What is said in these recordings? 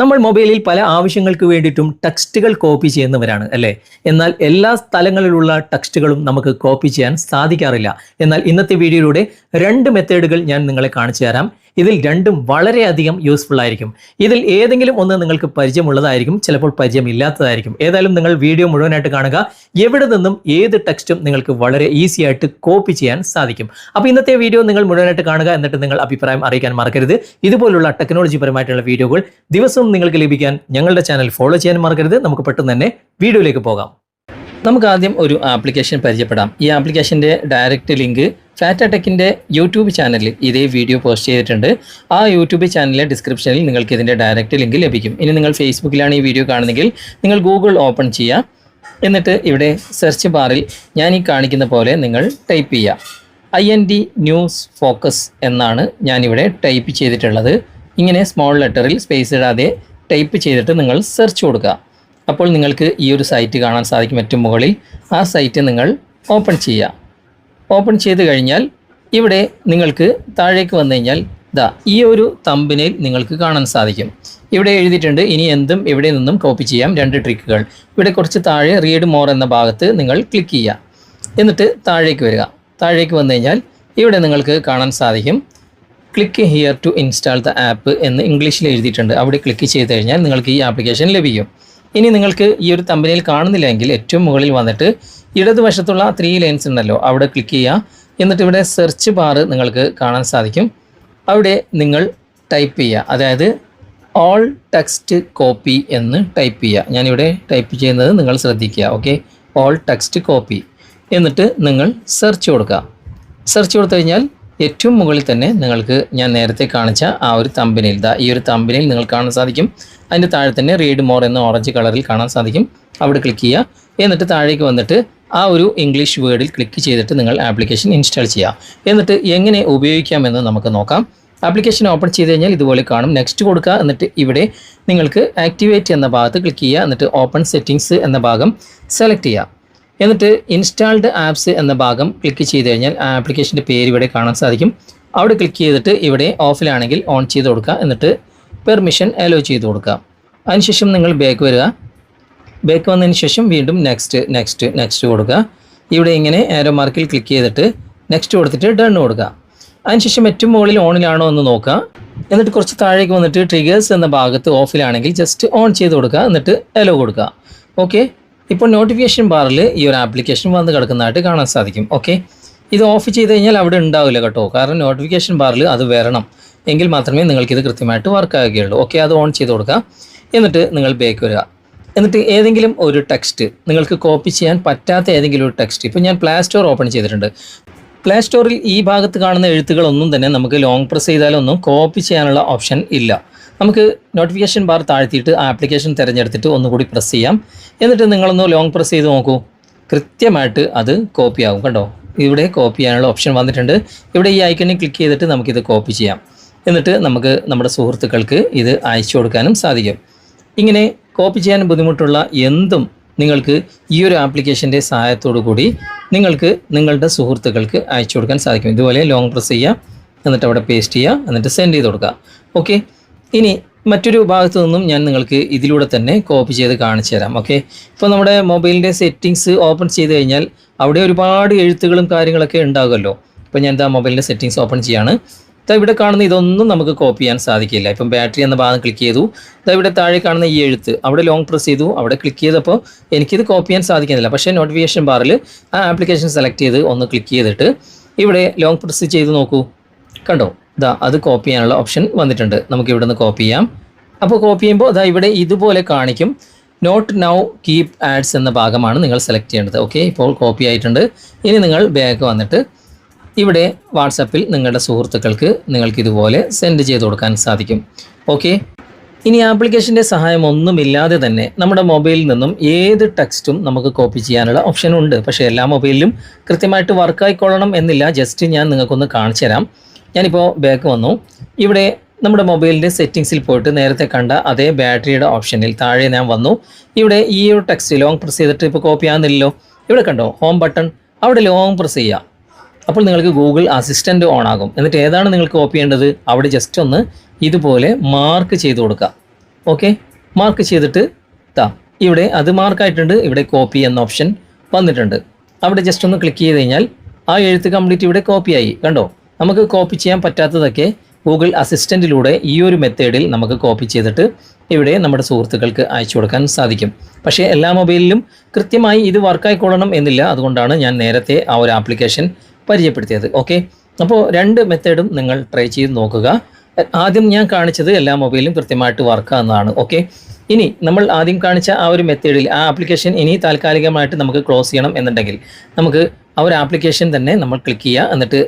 നമ്മൾ മൊബൈലിൽ പല ആവശ്യങ്ങൾക്ക് വേണ്ടിയിട്ടും ടെക്സ്റ്റുകൾ കോപ്പി ചെയ്യുന്നവരാണ് അല്ലേ? എന്നാൽ എല്ലാ സ്ഥലങ്ങളിലുള്ള ടെക്സ്റ്റുകളും നമുക്ക് കോപ്പി ചെയ്യാൻ സാധിക്കാറില്ല. എന്നാൽ ഇന്നത്തെ വീഡിയോയിലൂടെ രണ്ട് മെത്തേഡുകൾ ഞാൻ നിങ്ങളെ കാണിച്ചു തരാം. ഇതിൽ രണ്ടും വളരെയധികം യൂസ്ഫുൾ ആയിരിക്കും. ഇതിൽ ഏതെങ്കിലും ഒന്ന് നിങ്ങൾക്ക് പരിചയമുള്ളതായിരിക്കും ചിലപ്പോൾ പരിചയമില്ലാത്തതായിരിക്കും. ഏതായാലും നിങ്ങൾ വീഡിയോ മുഴുവനായിട്ട് കാണുക. എവിടെ നിന്നും ഏത് ടെക്സ്റ്റും നിങ്ങൾക്ക് വളരെ ഈസി ആയിട്ട് കോപ്പി ചെയ്യാൻ സാധിക്കും. അപ്പോൾ ഇന്നത്തെ വീഡിയോ നിങ്ങൾ മുഴുവനായിട്ട് കാണുക എന്നിട്ട് നിങ്ങൾ അഭിപ്രായം അറിയിക്കാൻ മറക്കരുത്. ഇതുപോലുള്ള ടെക്നോളജി പരമായിട്ടുള്ള വീഡിയോകൾ ദിവസവും നിങ്ങൾക്ക് ലഭിക്കാൻ ഞങ്ങളുടെ ചാനൽ ഫോളോ ചെയ്യാൻ മറക്കരുത്. നമുക്ക് പെട്ടെന്ന് തന്നെ വീഡിയോയിലേക്ക് പോകാം. നമുക്ക് ആദ്യം ഒരു ആപ്ലിക്കേഷൻ പരിചയപ്പെടാം. ഈ ആപ്ലിക്കേഷന്റെ ഡയറക്റ്റ് ലിങ്ക് ഫാറ്റ ടെക്കിന്റെ യൂട്യൂബ് ചാനലിൽ ഇതേ വീഡിയോ പോസ്റ്റ് ചെയ്തിട്ടുണ്ട്. ആ യൂട്യൂബ് ചാനലിലെ ഡിസ്ക്രിപ്ഷനിൽ നിങ്ങൾക്ക് ഇതിന്റെ ഡയറക്റ്റ് ലിങ്ക് ലഭിക്കും. ഇനി നിങ്ങൾ ഫേസ്ബുക്കിലാണ് ഈ വീഡിയോ കാണുന്നതെങ്കിൽ നിങ്ങൾ ഗൂഗിൾ ഓപ്പൺ ചെയ്യുക. എന്നിട്ട് ഇവിടെ സെർച്ച് ബാറിൽ ഞാൻ ഈ കാണിക്കുന്ന പോലെ നിങ്ങൾ ടൈപ്പ് ചെയ്യുക. I N D news focus എന്നാണ് ഞാനിവിടെ ടൈപ്പ് ചെയ്തിട്ടുള്ളത്. ഇങ്ങനെ സ്മോൾ ലെറ്ററിൽ സ്പേസ് ഇടാതെ ടൈപ്പ് ചെയ്തിട്ട് നിങ്ങൾ സെർച്ച് കൊടുക്കുക. അപ്പോൾ നിങ്ങൾക്ക് ഈ ഒരു സൈറ്റ് കാണാൻ സാധിക്കും. ഏറ്റവും മുകളിൽ ആ സൈറ്റ് നിങ്ങൾ ഓപ്പൺ ചെയ്യുക. ഓപ്പൺ ചെയ്ത് കഴിഞ്ഞാൽ ഇവിടെ നിങ്ങൾക്ക് താഴേക്ക് വന്നു കഴിഞ്ഞാൽ ദാ ഈ ഒരു തമ്പിനെ നിങ്ങൾക്ക് കാണാൻ സാധിക്കും. ഇവിടെ എഴുതിയിട്ടുണ്ട് ഇനി എന്തും ഇവിടെ നിന്നും കോപ്പി ചെയ്യാം രണ്ട് ട്രിക്കുകൾ ഇവിടെ കുറച്ച് താഴെ റീഡ് മോർ എന്ന ഭാഗത്ത് നിങ്ങൾ ക്ലിക്ക് ചെയ്യുക എന്നിട്ട് താഴേക്ക് വരിക. താഴേക്ക് വന്നു കഴിഞ്ഞാൽ ഇവിടെ നിങ്ങൾക്ക് കാണാൻ സാധിക്കും. Click here to install the app എന്ന് ഇംഗ്ലീഷിൽ എഴുതിയിട്ടുണ്ട്. അവിടെ ക്ലിക്ക് ചെയ്ത് കഴിഞ്ഞാൽ നിങ്ങൾക്ക് ഈ ആപ്ലിക്കേഷൻ ലഭിക്കും. ഇനി നിങ്ങൾക്ക് ഈ ഒരു തമ്പനിയിൽ കാണുന്നില്ലെങ്കിൽ ഏറ്റവും മുകളിൽ വന്നിട്ട് ഇടതുവശത്തുള്ള ത്രീ ലൈൻസ് ഉണ്ടല്ലോ അവിടെ ക്ലിക്ക് ചെയ്യുക. എന്നിട്ട് ഇവിടെ സെർച്ച് ബാർ നിങ്ങൾക്ക് കാണാൻ സാധിക്കും. അവിടെ നിങ്ങൾ ടൈപ്പ് ചെയ്യുക. അതായത് ഓൾ ടെക്സ്റ്റ് കോപ്പി എന്ന് ടൈപ്പ് ചെയ്യുക. ഞാനിവിടെ ടൈപ്പ് ചെയ്യുന്നത് നിങ്ങൾ ശ്രദ്ധിക്കുക ഓക്കെ ഓൾ ടെക്സ്റ്റ് കോപ്പി എന്നിട്ട് നിങ്ങൾ സെർച്ച് കൊടുക്കുക. സെർച്ച് കൊടുത്തു കഴിഞ്ഞാൽ ഏറ്റവും മുകളിൽ തന്നെ നിങ്ങൾക്ക് ഞാൻ നേരത്തെ കാണിച്ച ആ ഒരു തമ്പനിയിൽ ദാ ഈ ഒരു തമ്പനിയിൽ നിങ്ങൾ കാണാൻ സാധിക്കും. അതിന്റെ താഴെ തന്നെ റീഡ് മോർ എന്ന ഓറഞ്ച് കളറിൽ കാണാൻ സാധിക്കും. അവിടെ ക്ലിക്ക് ചെയ്യുക. എന്നിട്ട് താഴേക്ക് വന്നിട്ട് ആ ഒരു ഇംഗ്ലീഷ് വേർഡിൽ ക്ലിക്ക് ചെയ്തിട്ട് നിങ്ങൾ ആപ്ലിക്കേഷൻ ഇൻസ്റ്റാൾ ചെയ്യുക. എന്നിട്ട് എങ്ങനെ ഉപയോഗിക്കാമെന്ന് നമുക്ക് നോക്കാം. ആപ്ലിക്കേഷൻ ഓപ്പൺ ചെയ്ത് കഴിഞ്ഞാൽ ഇതുപോലെ കാണും. നെക്സ്റ്റ് കൊടുക്കുക. എന്നിട്ട് ഇവിടെ നിങ്ങൾക്ക് ആക്ടിവേറ്റ് എന്ന ഭാഗത്ത് ക്ലിക്ക് ചെയ്യുക. എന്നിട്ട് ഓപ്പൺ സെറ്റിംഗ്സ് എന്ന ഭാഗം സെലക്ട് ചെയ്യുക. എന്നിട്ട് ഇൻസ്റ്റാൾഡ് ആപ്സ് എന്ന ഭാഗം ക്ലിക്ക് ചെയ്ത് കഴിഞ്ഞാൽ ആപ്ലിക്കേഷന്റെ പേര് ഇവിടെ കാണാൻ സാധിക്കും. അവിടെ ക്ലിക്ക് ചെയ്തിട്ട് ഇവിടെ ഓഫിലാണെങ്കിൽ ഓൺ ചെയ്ത് കൊടുക്കുക. എന്നിട്ട് പെർമിഷൻ അലോ ചെയ്ത് കൊടുക്കുക. അതിനുശേഷം നിങ്ങൾ ബാക്ക് വരിക. ബാക്ക് വന്നതിന് ശേഷം വീണ്ടും നെക്സ്റ്റ് നെക്സ്റ്റ് നെക്സ്റ്റ് കൊടുക്കുക. ഇവിടെ ഇങ്ങനെ ആരോ മാർക്കിൽ ക്ലിക്ക് ചെയ്തിട്ട് നെക്സ്റ്റ് കൊടുത്തിട്ട് ഡൺ കൊടുക്കുക. അതിനുശേഷം ഏറ്റവും മുകളിൽ ഓണിലാണോ എന്ന് നോക്കുക. എന്നിട്ട് കുറച്ച് താഴേക്ക് വന്നിട്ട് ട്രിഗേഴ്സ് എന്ന ഭാഗത്ത് ഓഫിലാണെങ്കിൽ ജസ്റ്റ് ഓൺ ചെയ്ത് കൊടുക്കുക. എന്നിട്ട് അലോ കൊടുക്കുക. ഓക്കെ ഇപ്പോൾ നോട്ടിഫിക്കേഷൻ ബാറിൽ ഈ ഒരു ആപ്ലിക്കേഷൻ വന്ന് കിടക്കുന്നതായിട്ട് കാണാൻ സാധിക്കും. ഓക്കെ ഇത് ഓഫ് ചെയ്ത് കഴിഞ്ഞാൽ അവിടെ ഉണ്ടാവില്ല കേട്ടോ. കാരണം നോട്ടിഫിക്കേഷൻ ബാറിൽ അത് വരണം. എങ്കിൽ മാത്രമേ നിങ്ങൾക്കിത് കൃത്യമായിട്ട് വർക്ക് ആകുകയുള്ളൂ ഓക്കെ അത് ഓൺ ചെയ്ത് കൊടുക്കുക. എന്നിട്ട് നിങ്ങൾ ബേക്ക് വരിക. എന്നിട്ട് ഏതെങ്കിലും ഒരു ടെക്സ്റ്റ് നിങ്ങൾക്ക് കോപ്പി ചെയ്യാൻ പറ്റാത്ത ഏതെങ്കിലും ഒരു ടെക്സ്റ്റ് ഇപ്പോൾ ഞാൻ പ്ലേ സ്റ്റോർ ഓപ്പൺ ചെയ്തിട്ടുണ്ട്. പ്ലേ സ്റ്റോറിൽ ഈ ഭാഗത്ത് കാണുന്ന എഴുത്തുകളൊന്നും തന്നെ നമുക്ക് ലോങ് പ്രസ് ചെയ്താലൊന്നും കോപ്പി ചെയ്യാനുള്ള ഓപ്ഷൻ ഇല്ല. നമുക്ക് നോട്ടിഫിക്കേഷൻ ബാർ താഴ്ത്തിയിട്ട് ആ ആപ്ലിക്കേഷൻ തിരഞ്ഞെടുത്തിട്ട് ഒന്നുകൂടി പ്രസ് ചെയ്യാം. എന്നിട്ട് നിങ്ങളൊന്ന് ലോങ് പ്രസ് ചെയ്ത് നോക്കൂ. കൃത്യമായിട്ട് അത് കോപ്പി ആകും കണ്ടോ? ഇവിടെ കോപ്പി ചെയ്യാനുള്ള ഓപ്ഷൻ വന്നിട്ടുണ്ട്. ഇവിടെ ഈ ഐക്കണിൽ ക്ലിക്ക് ചെയ്തിട്ട് നമുക്കിത് കോപ്പി ചെയ്യാം. എന്നിട്ട് നമുക്ക് നമ്മുടെ സുഹൃത്തുക്കൾക്ക് ഇത് അയച്ചു കൊടുക്കാനും സാധിക്കും. ഇങ്ങനെ കോപ്പി ചെയ്യാൻ ബുദ്ധിമുട്ടുള്ള എന്തും നിങ്ങൾക്ക് ഈ ഒരു ആപ്ലിക്കേഷന്റെ സഹായത്തോടു കൂടി നിങ്ങൾക്ക് നിങ്ങളുടെ സുഹൃത്തുക്കൾക്ക് അയച്ചു കൊടുക്കാൻ സാധിക്കും. ഇതുപോലെ ലോങ് പ്രസ് ചെയ്യുക എന്നിട്ട് അവിടെ പേസ്റ്റ് ചെയ്യുക എന്നിട്ട് സെൻഡ് ചെയ്ത് കൊടുക്കുക ഓക്കെ ഇനി മറ്റൊരു ഭാഗത്തു നിന്നും ഞാൻ നിങ്ങൾക്ക് ഇതിലൂടെ തന്നെ കോപ്പി ചെയ്ത് കാണിച്ചു തരാം ഓക്കെ ഇപ്പോൾ നമ്മുടെ മൊബൈലിന്റെ സെറ്റിങ്സ് ഓപ്പൺ ചെയ്ത് കഴിഞ്ഞാൽ അവിടെ ഒരുപാട് എഴുത്തുകളും കാര്യങ്ങളൊക്കെ ഉണ്ടാകുമല്ലോ. ഇപ്പോൾ ഞാൻ എന്താ മൊബൈലിന്റെ സെറ്റിങ്സ് ഓപ്പൺ ചെയ്യാണ്. ഇതാ ഇവിടെ കാണുന്ന ഇതൊന്നും നമുക്ക് കോപ്പി ചെയ്യാൻ സാധിക്കില്ല. ഇപ്പം ബാറ്ററി എന്ന ഭാഗം ക്ലിക്ക് ചെയ്തു. ഇതാ ഇവിടെ താഴെ കാണുന്ന ഈ എഴുത്ത് അവിടെ ലോങ് പ്രസ് ചെയ്തു അവിടെ ക്ലിക്ക് ചെയ്തപ്പോൾ എനിക്കിത് കോപ്പി ചെയ്യാൻ സാധിക്കുന്നില്ല. പക്ഷേ നോട്ടിഫിക്കേഷൻ ബാറിൽ ആ ആപ്ലിക്കേഷൻ സെലക്ട് ചെയ്ത് ഒന്ന് ക്ലിക്ക് ചെയ്തിട്ട് ഇവിടെ ലോങ് പ്രസ് ചെയ്ത് നോക്കൂ. കണ്ടോ? ഇതാ അത് കോപ്പി ചെയ്യാനുള്ള ഓപ്ഷൻ വന്നിട്ടുണ്ട്. നമുക്ക് ഇവിടെ നിന്ന് കോപ്പി ചെയ്യാം. അപ്പോൾ കോപ്പി ചെയ്യുമ്പോൾ അതാ ഇവിടെ ഇതുപോലെ കാണിക്കും. നോട്ട് നൗ കീപ് ആഡ്സ് എന്ന ഭാഗമാണ് നിങ്ങൾ സെലക്ട് ചെയ്യേണ്ടത്. ഓക്കെ ഇപ്പോൾ കോപ്പി ആയിട്ടുണ്ട്. ഇനി നിങ്ങൾ ബാക്ക് വന്നിട്ട് ഇവിടെ വാട്സപ്പിൽ നിങ്ങളുടെ സുഹൃത്തുക്കൾക്ക് നിങ്ങൾക്ക് ഇതുപോലെ സെൻഡ് ചെയ്ത് കൊടുക്കാൻ സാധിക്കും. ഓക്കെ ഇനി ആപ്ലിക്കേഷന്റെ സഹായമൊന്നുമില്ലാതെ തന്നെ നമ്മുടെ മൊബൈലിൽ നിന്നും ഏത് ടെക്സ്റ്റും നമുക്ക് കോപ്പി ചെയ്യാനുള്ള ഓപ്ഷൻ ഉണ്ട്. പക്ഷേ എല്ലാ മൊബൈലിലും കൃത്യമായിട്ട് വർക്ക് ആയിക്കൊള്ളണം എന്നില്ല. ജസ്റ്റ് ഞാൻ നിങ്ങൾക്കൊന്ന് കാണിച്ചു തരാം ഞാനിപ്പോൾ ബാക്ക് വന്നു. ഇവിടെ നമ്മുടെ മൊബൈലിന്റെ സെറ്റിങ്സിൽ പോയിട്ട് നേരത്തെ കണ്ട അതേ ബാറ്ററിയുടെ ഓപ്ഷനിൽ താഴെ ഞാൻ വന്നു. ഇവിടെ ഈ ഒരു ടെക്സ്റ്റ് ലോങ് പ്രസ് ചെയ്തിട്ട് ഇപ്പോൾ കോപ്പി ആകുന്നില്ലല്ലോ ഇവിടെ കണ്ടോ ഹോം ബട്ടൺ അവിടെ ലോങ് പ്രസ് ചെയ്യുക അപ്പോൾ നിങ്ങൾക്ക് ഗൂഗിൾ അസിസ്റ്റന്റ് ഓൺ ആകും. എന്നിട്ട് ഏതാണ് നിങ്ങൾക്ക് കോപ്പി ചെയ്യേണ്ടത്? അവിടെ ജസ്റ്റ് ഒന്ന് ഇതുപോലെ മാർക്ക് ചെയ്ത് കൊടുക്കുക ഓക്കെ മാർക്ക് ചെയ്തിട്ട് താ ഇവിടെ അത് മാർക്കായിട്ടുണ്ട് ഇവിടെ കോപ്പി എന്ന ഓപ്ഷൻ വന്നിട്ടുണ്ട്. അവിടെ ജസ്റ്റ് ഒന്ന് ക്ലിക്ക് ചെയ്ത് കഴിഞ്ഞാൽ ആ എഴുത്ത് കംപ്ലീറ്റ് ഇവിടെ കോപ്പിയായി കണ്ടോ? നമുക്ക് കോപ്പി ചെയ്യാൻ പറ്റാത്തതൊക്കെ ഗൂഗിൾ അസിസ്റ്റന്റിലൂടെ ഈ ഒരു മെത്തേഡിൽ നമുക്ക് കോപ്പി ചെയ്തിട്ട് ഇവിടെ നമ്മുടെ സുഹൃത്തുക്കൾക്ക് അയച്ചു കൊടുക്കാൻ സാധിക്കും. പക്ഷേ എല്ലാ മൊബൈലിലും കൃത്യമായി ഇത് വർക്കായിക്കൊള്ളണം എന്നില്ല. അതുകൊണ്ടാണ് ഞാൻ നേരത്തെ ആ ഒരു ആപ്ലിക്കേഷൻ പരിചയപ്പെടുത്തിയത്. ഓക്കെ അപ്പോൾ രണ്ട് മെത്തേഡും നിങ്ങൾ ട്രൈ ചെയ്ത് നോക്കുക. ആദ്യം ഞാൻ കാണിച്ചത് എല്ലാ മൊബൈലും കൃത്യമായിട്ട് വർക്കാകുന്നതാണ് ഓക്കെ ഇനി നമ്മൾ ആദ്യം കാണിച്ച ആ ഒരു മെത്തേഡിൽ ആ ആപ്ലിക്കേഷൻ ഇനി താൽക്കാലികമായിട്ട് നമുക്ക് ക്ലോസ് ചെയ്യണം എന്നുണ്ടെങ്കിൽ നമുക്ക് ആ ഒരു ആപ്ലിക്കേഷൻ തന്നെ നമ്മൾ ക്ലിക്ക് ചെയ്യുക. എന്നിട്ട്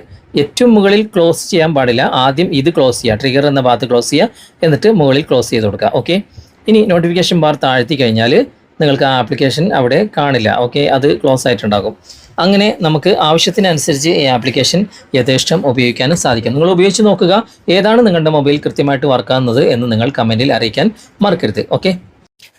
ഏറ്റവും മുകളിൽ ക്ലോസ് ചെയ്യാൻ പാടില്ല. ആദ്യം ഇത് ക്ലോസ് ചെയ്യുക. ട്രിഗർ എന്ന ഭാഗത്ത് ക്ലോസ് ചെയ്യുക. എന്നിട്ട് മുകളിൽ ക്ലോസ് ചെയ്ത് കൊടുക്കുക. ഓക്കെ ഇനി നോട്ടിഫിക്കേഷൻ ബാർ താഴ്ത്തി കഴിഞ്ഞാൽ നിങ്ങൾക്ക് ആ ആപ്ലിക്കേഷൻ അവിടെ കാണില്ല. ഓക്കെ അത് ക്ലോസ് ആയിട്ടുണ്ടാകും. അങ്ങനെ നമുക്ക് ആവശ്യത്തിനനുസരിച്ച് ഈ ആപ്ലിക്കേഷൻ യഥേഷ്ടം ഉപയോഗിക്കാനും സാധിക്കും. നിങ്ങൾ ഉപയോഗിച്ച് നോക്കുക. ഏതാണ് നിങ്ങളുടെ മൊബൈൽ കൃത്യമായിട്ട് വർക്കാകുന്നത് എന്ന് നിങ്ങൾ കമന്റിൽ അറിയിക്കാൻ മറക്കരുത്. ഓക്കെ